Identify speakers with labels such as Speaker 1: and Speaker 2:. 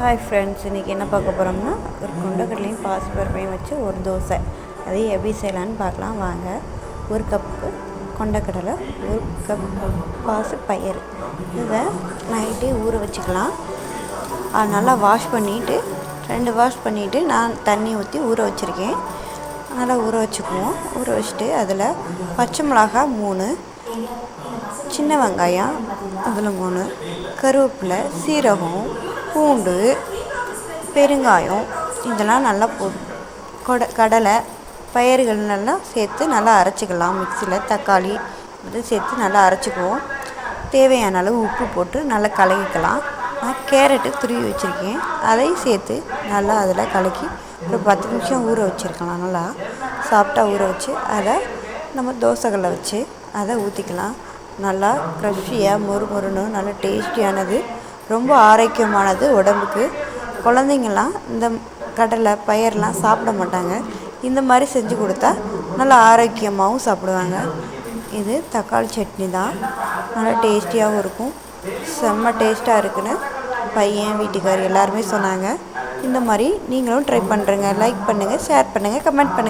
Speaker 1: Hi friends இன்றைக்கி என்ன பார்க்க போகிறோம்னா ஒரு கொண்டக்கடலையும் பாசிப்பருப்பையும் வச்சு ஒரு தோசை. அதை எப்படி செய்யலான்னு பார்க்கலாம். வாங்க. ஒரு கப்பு கொண்டக்கடலை ஒரு கப் பாசி பயிர் இதை நைட்டே ஊற வச்சுக்கலாம். அது நல்லா வாஷ் பண்ணிவிட்டு ரெண்டு வாஷ் பண்ணிவிட்டு நான் தண்ணி ஊற்றி ஊற வச்சுருக்கேன். நல்லா ஊற வச்சுக்குவோம். ஊற வச்சுட்டு அதில் பச்சை மிளகாய் மூணு சின்ன வெங்காயம் அதில் மூணு கருவேப்பிலை சீரகம் பூண்டு பெருங்காயம் இதெல்லாம் நல்லா போ கொட கடலை பயிர்கள் நல்லா சேர்த்து நல்லா அரைச்சிக்கலாம். மிக்சியில் தக்காளி இது சேர்த்து நல்லா அரைச்சிக்குவோம். தேவையான அளவு உப்பு போட்டு நல்லா கலக்கிக்கலாம். நான் கேரட்டு துருவி வச்சுருக்கேன். அதையும் சேர்த்து நல்லா அதில் கலக்கி ஒரு பத்து நிமிஷம் ஊற வச்சுருக்கலாம். நல்லா சாப்பிட்டா ஊற வச்சு அதை நம்ம தோசைகளை வச்சு அதை ஊற்றிக்கலாம் நல்லா க்ரஷியாக மொறு மொறுன்னு நல்லா டேஸ்டியானது ரொம்ப ஆரோக்கியமானது உடம்புக்கு. குழந்தைங்கள்லாம் இந்த கடலை பயிரெலாம் சாப்பிட மாட்டாங்க. இந்த மாதிரி செஞ்சு கொடுத்தா நல்லா ஆரோக்கியமாகவும் சாப்பிடுவாங்க. இது தக்காளி சட்னி தான். நல்லா டேஸ்டியாகவும் இருக்கும். செம்ம டேஸ்ட்டாக இருக்குன்னு பையன் வீட்டுக்கார் எல்லாருமே சொன்னாங்க. இந்த மாதிரி நீங்களும் ட்ரை பண்ணுறங்க லைக் பண்ணுங்கள் ஷேர் பண்ணுங்கள் கமெண்ட் பண்ணுங்கள்